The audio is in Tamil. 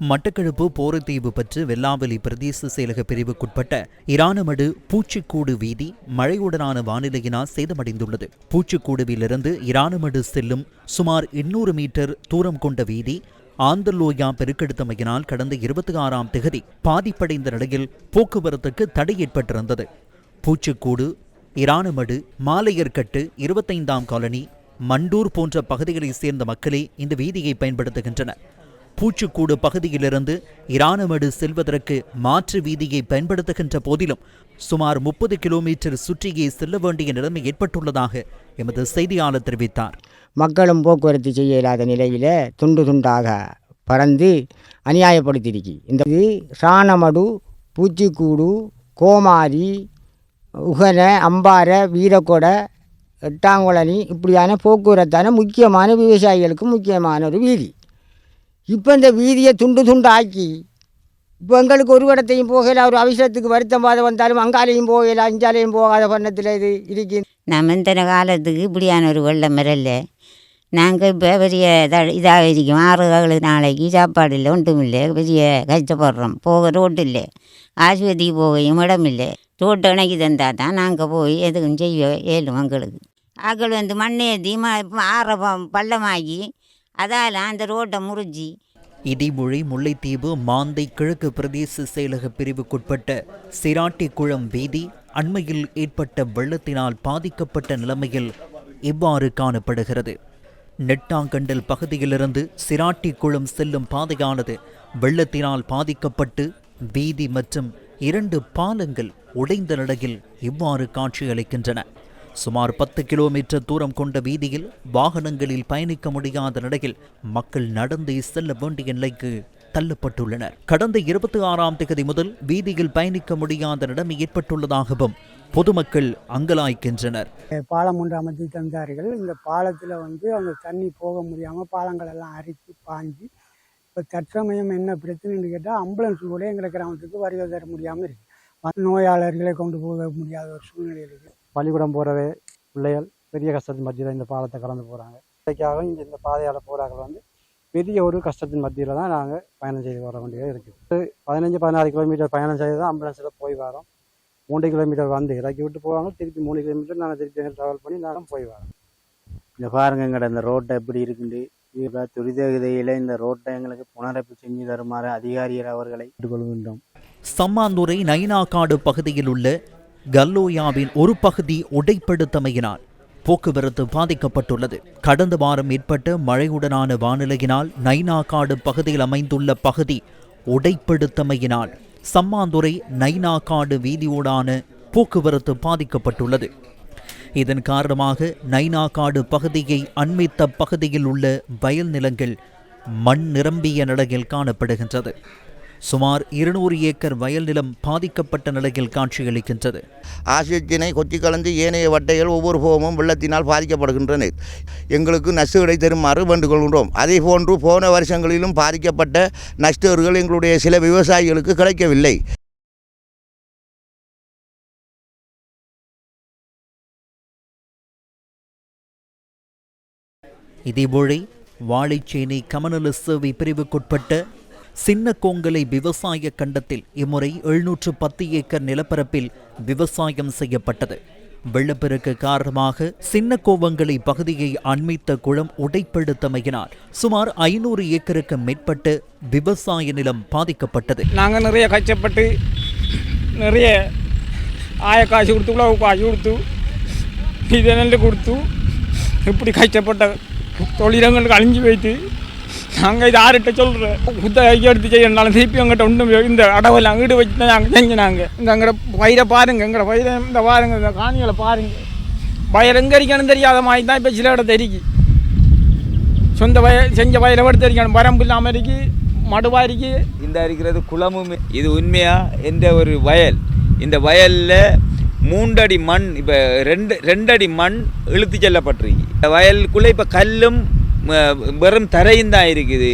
மட்டக்களப்பு போரத்தீவு பற்று வெள்ளாவலி பிரதேச செயலக பிரிவுக்குட்பட்ட இரானமடு பூச்சிக்கூடு வீதி மழையுடனான வானிலையினால் சேதமடைந்துள்ளது. பூச்சிக்கூடுவிலிருந்து இரானமடு செல்லும் சுமார் 200 மீட்டர் தூரம் கொண்ட வீதி ஆந்தல்லோயா பெருக்கெடுத்தமையினால் கடந்த இருபத்தி ஆறாம் திகதி பாதிப்படைந்த நிலையில் போக்குவரத்துக்கு தடை ஏற்பட்டிருந்தது. பூச்சிக்கூடு இரானமடு மாலையர்கட்டு இருபத்தைந்தாம் காலனி மண்டூர் போன்ற பகுதிகளைச் சேர்ந்த மக்களே இந்த வீதியை பயன்படுத்துகின்றனர். பூச்சிக்கூடு பகுதியிலிருந்து இரானமடு செல்வதற்கு மாற்று வீதியை பயன்படுத்துகின்ற போதிலும் சுமார் முப்பது கிலோமீட்டர் சுற்றியே செல்ல வேண்டிய நிலைமை ஏற்பட்டுள்ளதாக எமது செய்தியாளர் தெரிவித்தார். மக்களும் போக்குவரத்து செய்ய இல்லாத நிலையில் துண்டு துண்டாக பறந்து அநியாயப்படுத்தியிருக்கு. இந்த இது சாணமடு பூச்சிக்கூடு கோமாரி உகன அம்பார வீரக்கொடை எட்டாங்குளனி இப்படியான போக்குவரத்தான முக்கியமான விவசாயிகளுக்கு முக்கியமான ஒரு வீதி. இப்போ இந்த வீதியை துண்டு துண்டு ஆக்கி இப்போ எங்களுக்கு ஒரு இடத்தையும் போகல ஒரு அவசரத்துக்கு வருத்தம் பாதை வந்தாலும் அங்காலையும் போகல அஞ்சாலையும் போகாத பண்ணத்தில் இது இருக்கு. நம்ம இந்த காலத்துக்கு இப்படியான ஒரு வெள்ளம் வரல. நாங்கள் இப்போ பெரிய இதாக இருக்கோம். ஆறு ஏழு நாளைக்கு சாப்பாடு இல்லை ஒன்றும் இல்லை. பெரிய கஷ்டப்படுறோம். போக ரோட்டு இல்லை. ஆஸ்பத்திரிக்கு போகையும் இடம் இல்லை. ரோட்டு இணைக்கி தந்தால் தான் நாங்கள் போய் எதுவும் செய்ய இயலும் எங்களுக்கு. ஆக்கள் வந்து மண்ணை ஏற்றி ஆற பள்ளமாக்கி அதால் அந்த ரோட்டை முறிஞ்சி. இடிமொழி முல்லைத்தீவு மாந்தை கிழக்கு பிரதேச செயலக பிரிவுக்குட்பட்ட சிராட்டிக்குளம் வீதி அண்மையில் ஏற்பட்ட வெள்ளத்தினால் பாதிக்கப்பட்ட நிலைமையில் இவ்வாறு காணப்படுகிறது. நெட்டாங்கண்டல் பகுதியிலிருந்து சிராட்டிக்குளம் செல்லும் பாதையானது வெள்ளத்தினால் பாதிக்கப்பட்டு வீதி மற்றும் இரண்டு பாலங்கள் உடைந்த நிலையில் இவ்வாறு காட்சியளிக்கின்றன. சுமார் பத்து கிலோமீட்டர் தூரம் கொண்ட வீதியில் வாகனங்களில் பயணிக்க முடியாத நிலையில் மக்கள் நடந்தே செல்ல வேண்டிய நிலைக்கு தள்ளப்பட்டுள்ளனர். கடந்த இருபத்தி ஆறாம் தேதி முதல் வீதியில் பயணிக்க முடியாத நிலைமை ஏற்பட்டுள்ளதாகவும் பொதுமக்கள் அங்கலாய்க்கின்றனர் பாலம் ஒன்று அமைத்து தந்தார்கள். இந்த பாலத்தில் வந்து அவங்க தண்ணி போக முடியாமல் பாலங்கள் எல்லாம் அரித்து பாஞ்சு இப்போ தற்சமயம் என்ன பிரச்சனைன்னு கேட்டால் ஆம்புலன்ஸ் கூட எங்கள் கிராமத்துக்கு வருகை தர முடியாமல் இருக்குது நோயாளர்களை கொண்டு போக முடியாத ஒரு சூழ்நிலை இருக்குது பள்ளிக்கூடம் போகிறவே பிள்ளைகள் பெரிய கஷ்டத்தின் மத்தியில் இந்த பாலத்தை கடந்து போகிறாங்க இன்றைக்காக இங்கே இந்த பாதையால் போகிறார்கள் வந்து பெரிய ஒரு கஷ்டத்தின் மத்தியில் தான் நாங்கள் பயணம் செய்து வர வேண்டியது இருக்குது. பதினஞ்சு பதினாறு கிலோமீட்டர் பயணம் செய்து தான் ஆம்புலன்ஸில் போய் வரோம். மூன்று கிலோமீட்டர் வந்து இறக்கி விட்டு போவாங்க. திருப்பி மூணு கிலோமீட்டர் நாங்கள் திருப்பி ட்ராவல் பண்ணி நாங்கள் போய் வரோம். இந்த பாருங்க எங்கட இந்த ரோட்டை எப்படி இருக்குண்டு இப்போ துரிதகதையில் இந்த ரோட்டை எங்களுக்கு புனரமைப்பு செஞ்சு தருமாறு அதிகாரிகள் அவர்களை கேட்டுக்கொள்கின்றோம். சம்மாந்துறை நைனாக்காடு பகுதியில் உள்ள கல்லோயாவின் ஒரு பகுதி உடைப்படுத்தமையினால் போக்குவரத்து பாதிக்கப்பட்டுள்ளது. கடந்த வாரம் ஏற்பட்ட மழையுடனான வானிலையினால் நைனாக்காடு பகுதியில் அமைந்துள்ள பகுதி உடைப்படுத்தமையினால் சம்மாந்துறை நைனாக்காடு வீதியோடான போக்குவரத்து பாதிக்கப்பட்டுள்ளது. இதன் காரணமாக நைனாக்காடு பகுதியை அண்மித்த பகுதியில் உள்ள வயல் நிலங்கள் மண் நிரம்பிய நிலையில் காணப்படுகின்றது. சுமார் இருநூறு ஏக்கர் வயல் நிலம் பாதிக்கப்பட்ட நிலையில் காட்சியளிக்கின்றது. ஆசியத்தினை கொத்தி கலந்து ஏனைய வட்டைகள் ஒவ்வொரு போகமும் வெள்ளத்தினால் பாதிக்கப்படுகின்றன. எங்களுக்கு நஷ்டங்களை தருமாறு வேண்டுகொள்கின்றோம். அதே போன்று போன வருஷங்களிலும் பாதிக்கப்பட்ட நஷ்டர்கள் எங்களுடைய சில விவசாயிகளுக்கு கிடைக்கவில்லை. இதேபோல வாழைச்சேனை கமநல சேவை பிரிவுக்குட்பட்ட சின்ன கோங்கலை விவசாய கண்டத்தில் இம்முறை எழுநூற்று பத்து ஏக்கர் நிலப்பரப்பில் விவசாயம் செய்யப்பட்டது. வெள்ளப்பெருக்கு காரணமாக சின்ன கோவங்களை பகுதியை அண்மித்த குளம் உடைப்படுத்தமையினால் சுமார் ஐநூறு ஏக்கருக்கு மேற்பட்டு விவசாய நிலம் பாதிக்கப்பட்டது. நாங்கள் நிறைய கஷ்டப்பட்டு நிறைய ஆய காசு கொடுத்து உழவு காசு கொடுத்து இதை நெல் கொடுத்து இப்படி கஷ்டப்பட்ட தொழிலங்களுக்கு அழிஞ்சு வைத்து நாங்கள் இது யார்கிட்ட சொல்கிறோம் புத்த எடுத்து செய்யணும்னாலும் திருப்பி எங்கிட்ட ஒன்றும் இந்த அடவில் வீடு வச்சு தான் நாங்கள் செஞ்சினாங்க இந்த எங்கட பயிரை பாருங்க எங்கட பயிரை இந்த பாருங்க இந்த காணிகளை பாருங்க. பயிர் எங்கே இருக்கணும் தெரியாத மாதிரி தான் இப்போ சில இடம் தெரிக்கு சொந்த வயல் செஞ்ச வயலை எடுத்து இருக்கணும் வரம்பு இல்லாமல் இருக்கு மடுவாக இருக்கு. இந்த இருக்கிறது குளமும் இது உண்மையாக எந்த ஒரு வயல்? இந்த வயலில் மூன்றடி மண் இப்போ ரெண்டு ரெண்டடி மண் இழுத்து செல்லப்பட்டிருக்கு. இந்த வயலுக்குள்ளே இப்போ கல்லும் வெறும் தரையும் தான் இருக்குது.